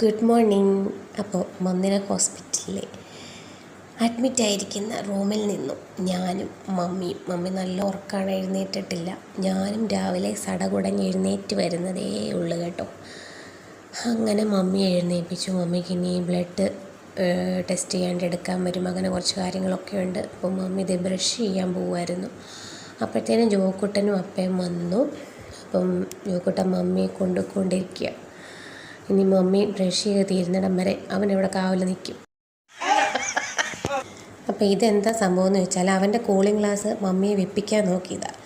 Good morning. അപ്പോൾ മന്ദിര ഹോസ്പിറ്റലിൽ admit ആയിരിക്കുന്ന റൂമിൽ നിന്നും ഞാനും മമ്മിയും മമ്മി നല്ല ഉറക്കമാണ് എഴുന്നേറ്റിട്ടില്ല. ഞാനും രാവിലെ സടകുടഞ്ഞ് എഴുന്നേറ്റ് വരുന്നതേ ഉള്ളു കേട്ടോ. അങ്ങനെ മമ്മി എഴുന്നേൽപ്പിച്ചു മമ്മിക്ക് ഇനി ബ്ലഡ് ടെസ്റ്റ് ചെയ്യാണ്ട് എടുക്കാൻ വരും. അങ്ങനെ കുറച്ച് കാര്യങ്ങളൊക്കെ ഉണ്ട്. അപ്പോൾ മമ്മി ഇത് ബ്രഷ് ചെയ്യാൻ പോകുമായിരുന്നു അപ്പോഴത്തേനും ജോക്കുട്ടനും അപ്പയും വന്നു. അപ്പം ജോക്കുട്ടൻ മമ്മിയെ കൊണ്ടുകൊണ്ടിരിക്കുക ഇനി മമ്മി ബ്രഷ് തീരുന്നിടം വരെ അവൻ ഇവിടെ കാവൽ നിൽക്കും അപ്പോൾ ഇതെന്താ സംഭവം എന്ന് വെച്ചാൽ അവന്റെ കൂളിംഗ് ഗ്ലാസ് മമ്മിയെ വെപ്പിക്കാൻ നോക്കിയതാണ്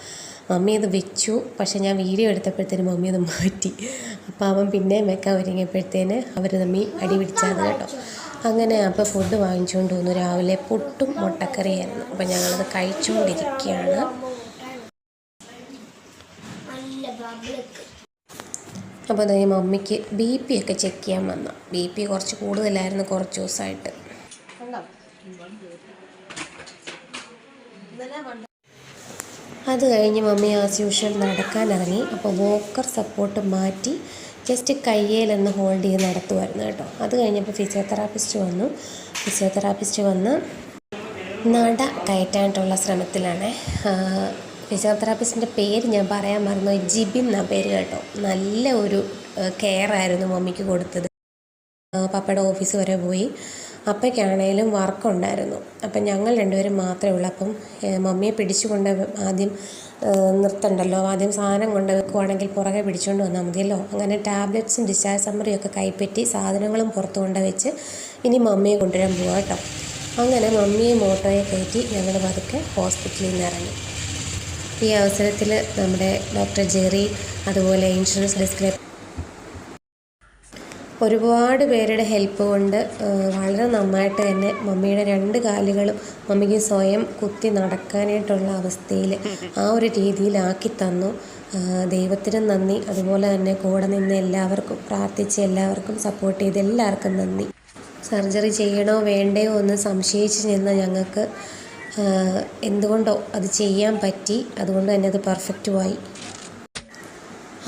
മമ്മി അത് വെച്ചു. പക്ഷെ ഞാൻ വീഡിയോ എടുത്തപ്പോഴത്തേന് മമ്മി അത് മാറ്റി. അപ്പോൾ അവൻ പിന്നെയും വെക്കാൻ ഒരുങ്ങിയപ്പോഴത്തേന് അവർ തമ്മി അടി പിടിച്ചത് കേട്ടോ. അങ്ങനെ അപ്പോൾ ഫുഡ് വാങ്ങിച്ചുകൊണ്ട് വന്നു രാവിലെ പുട്ടും മുട്ടക്കറിയായിരുന്നു. അപ്പോൾ ഞങ്ങളത് കഴിച്ചുകൊണ്ടിരിക്കുകയാണ് നല്ല ബബിളൊക്കെ അപ്പോൾ അതായത് മമ്മിക്ക് ബി പി ഒക്കെ ചെക്ക് ചെയ്യാൻ വന്ന. ബി പി കുറച്ച് കൂടുതലായിരുന്നു കുറച്ച് ദിവസമായിട്ട് അത് കഴിഞ്ഞ് മമ്മി ആസ് യൂഷ്വൽ നടക്കാനിറങ്ങി അപ്പോൾ വോക്കർ സപ്പോർട്ട് മാറ്റി ജസ്റ്റ് കയ്യേലൊന്ന് ഹോൾഡ് ചെയ്ത് നടത്തുമായിരുന്നു കേട്ടോ. അത് കഴിഞ്ഞപ്പോൾ ഫിസിയോതെറാപ്പിസ്റ്റ് വന്നു. ഫിസിയോതെറാപ്പിസ്റ്റ് വന്ന് നട കയറ്റാനായിട്ടുള്ള ശ്രമത്തിലാണ്. ഫിസിയോതെറാപ്പിസ്റ്റിന്റെ പേര് ഞാൻ പറയാൻ മറന്നു ജിബിൻ എന്നാ പേര് കേട്ടോ. നല്ല ഒരു കെയർ ആയിരുന്നു മമ്മിക്ക് കൊടുത്തത്. പപ്പയുടെ ഓഫീസ് വരെ പോയി. അപ്പയ്ക്കാണേലും വർക്കുണ്ടായിരുന്നു അപ്പം ഞങ്ങൾ രണ്ടുപേരും മാത്രമേ ഉള്ളൂ. അപ്പം മമ്മിയെ പിടിച്ചുകൊണ്ട് ആദ്യം നിർത്തണ്ടല്ലോ. ആദ്യം സാധനം കൊണ്ട് വെക്കുവാണെങ്കിൽ പുറകെ പിടിച്ചുകൊണ്ട് വന്നാൽ മതിയല്ലോ. അങ്ങനെ ടാബ്ലറ്റ്സും ഡിസ്ചാർജ് സമ്മറിയും ഒക്കെ കൈപ്പറ്റി സാധനങ്ങളും പുറത്തു കൊണ്ട് വെച്ച് ഇനി മമ്മിയെ കൊണ്ടുവരാൻ പോവാം കേട്ടോ. അങ്ങനെ മമ്മിയെ മോട്ടോയെ കയറ്റി ഞങ്ങൾ പതുക്കെ ഹോസ്പിറ്റലിൽ നിന്ന് ഇറങ്ങി. ഈ അവസരത്തിൽ നമ്മുടെ ഡോക്ടർ ജെറി അതുപോലെ ഇൻഷുറൻസ് ഡെസ്കിലെ ഒരുപാട് പേരുടെ ഹെൽപ്പ് കൊണ്ട് വളരെ നന്നായിട്ട് തന്നെ മമ്മിയുടെ രണ്ട് കാലുകളും മമ്മിക്ക് സ്വയം കുത്തി നടക്കാനായിട്ടുള്ള അവസ്ഥയിൽ ആ ഒരു രീതിയിലാക്കി തന്നു. ദൈവത്തിന് നന്ദി. അതുപോലെ തന്നെ കൂടെ നിന്ന് എല്ലാവർക്കും പ്രാർത്ഥിച്ച് എല്ലാവർക്കും സപ്പോർട്ട് ചെയ്ത് എല്ലാവർക്കും നന്ദി. സർജറി ചെയ്യണോ വേണ്ടയോ എന്ന് സംശയിച്ച് നിന്ന ഞങ്ങൾക്ക് എന്തുകൊണ്ടോ അത് ചെയ്യാൻ പറ്റി. അതുകൊണ്ട് തന്നെ അത് പെർഫെക്റ്റുമായി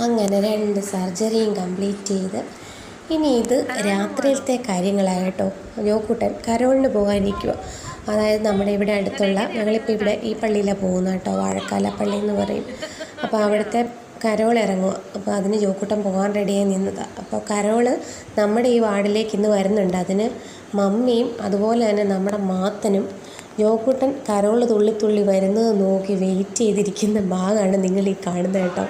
അങ്ങനെ രണ്ട് സർജറിയും കംപ്ലീറ്റ് ചെയ്ത് ഇനി ഇത് രാത്രിയിലത്തെ കാര്യങ്ങളായിട്ടോ ജോക്കൂട്ടൻ കരോളിന് പോകാനിരിക്കുക അതായത് നമ്മുടെ ഇവിടെ അടുത്തുള്ള ഞങ്ങളിപ്പോൾ ഇവിടെ ഈ പള്ളിയിലാണ് പോകുന്നത് കേട്ടോ വാഴക്കാല പള്ളി എന്ന് പറയും. അപ്പോൾ അവിടുത്തെ കരോൾ ഇറങ്ങുക അപ്പോൾ അതിന് ജോക്കൂട്ടം പോകാൻ റെഡിയായി നിന്നതാണ് അപ്പോൾ കരോൾ നമ്മുടെ ഈ വാർഡിലേക്ക് ഇന്ന് വരുന്നുണ്ട്. അതിന് മമ്മിയും അതുപോലെ തന്നെ നമ്മുടെ മാത്തനും ജോക്കൂട്ടൻ കരോൾ തുള്ളിത്തുള്ളി തുള്ളി വരുന്നത് നോക്കി വെയിറ്റ് ചെയ്തിരിക്കുന്ന ഭാഗമാണ് നിങ്ങൾ ഈ കാണുന്നത് കേട്ടോ.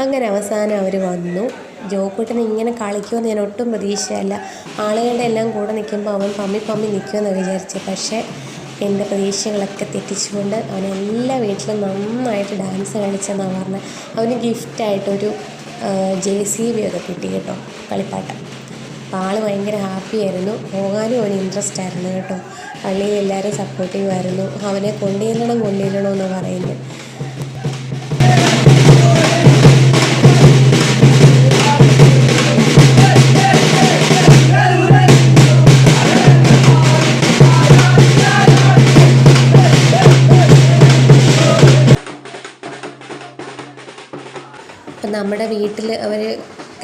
അങ്ങനെ അവസാനം അവർ വന്നു. ജോക്കുട്ടൻ ഇങ്ങനെ കളിക്കുമെന്ന് ഞാൻ ഒട്ടും പ്രതീക്ഷയല്ല ആളുകളുടെ എല്ലാം കൂടെ നിൽക്കുമ്പോൾ അവൻ പമ്മി പമ്മി നിൽക്കുമെന്ന് വിചാരിച്ചു. പക്ഷേ എന്റെ പ്രതീക്ഷകളൊക്കെ തെറ്റിച്ചുകൊണ്ട് അവൻ എല്ലാ വീട്ടിലും നന്നായിട്ട് ഡാൻസ് കളിച്ചെന്നാണ് പറഞ്ഞത്. അവന് ഗിഫ്റ്റായിട്ടൊരു ജെ സി ബി ഒക്കെ കിട്ടി കേട്ടോ കളിപ്പാട്ടം. അപ്പോൾ ആൾ ഭയങ്കര ഹാപ്പി ആയിരുന്നു. പോകാനും അവന് ഇൻട്രസ്റ്റ് ആയിരുന്നു കേട്ടോ. പള്ളിയിൽ എല്ലാവരും സപ്പോർട്ടീവ് ആയിരുന്നു. അവനെ കൊണ്ടുചെല്ലണം കൊണ്ടുചെല്ലണം എന്ന് പറയുന്നത് നമ്മുടെ വീട്ടിൽ അവർ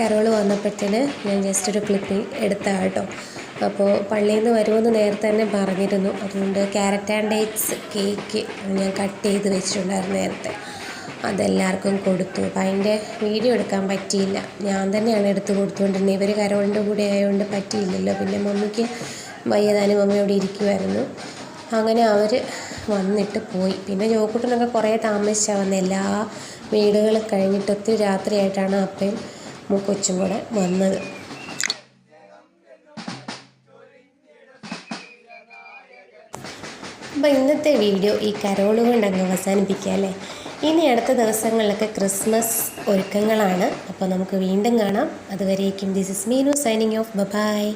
കരോൾ വന്നപ്പോഴത്തേന് ഞാൻ ജസ്റ്റ് ഒരു ക്ലിപ്പിംഗ് എടുത്താ കേട്ടോ. അപ്പോൾ പള്ളിയിൽ നിന്ന് വരുമെന്ന് നേരത്തെ തന്നെ പറഞ്ഞിരുന്നു. അതുകൊണ്ട് ക്യാരറ്റ് ആൻഡ് ഡേറ്റ്സ് കേക്ക് ഞാൻ കട്ട് ചെയ്ത് വെച്ചിട്ടുണ്ടായിരുന്നു നേരത്തെ. അതെല്ലാവർക്കും കൊടുത്തു. അപ്പോൾ അതിന്റെ വീഡിയോ എടുക്കാൻ പറ്റിയില്ല. ഞാൻ തന്നെയാണ് എടുത്ത് കൊടുത്തുകൊണ്ടിരുന്നത്. ഇവർ കരോളിന്റെ കൂടെ ആയതുകൊണ്ട് പറ്റിയില്ലല്ലോ. പിന്നെ മമ്മിക്ക് വയ്യതാനും മമ്മി അവിടെ ഇരിക്കുമായിരുന്നു അങ്ങനെ അവർ വന്നിട്ട് പോയി. പിന്നെ ജോക്കുട്ടനൊക്കെ കുറേ താമസിച്ചാണ് വന്നത് എല്ലാ വീടുകളും കഴിഞ്ഞിട്ട് ഒത്തിരി രാത്രിയായിട്ടാണ് അപ്പയും മു- കൊച്ചും കൂടെ വന്നത്. അപ്പോൾ ഇന്നത്തെ വീഡിയോ ഈ കരോൾ കൊണ്ട് അങ്ങ് അവസാനിപ്പിക്കുക അല്ലേ? ഇനി അടുത്ത ദിവസങ്ങളിലൊക്കെ ക്രിസ്മസ് ഒരുക്കങ്ങളാണ്. അപ്പോൾ നമുക്ക് വീണ്ടും കാണാം. അതുവരേക്കും this is Meenu signing off bye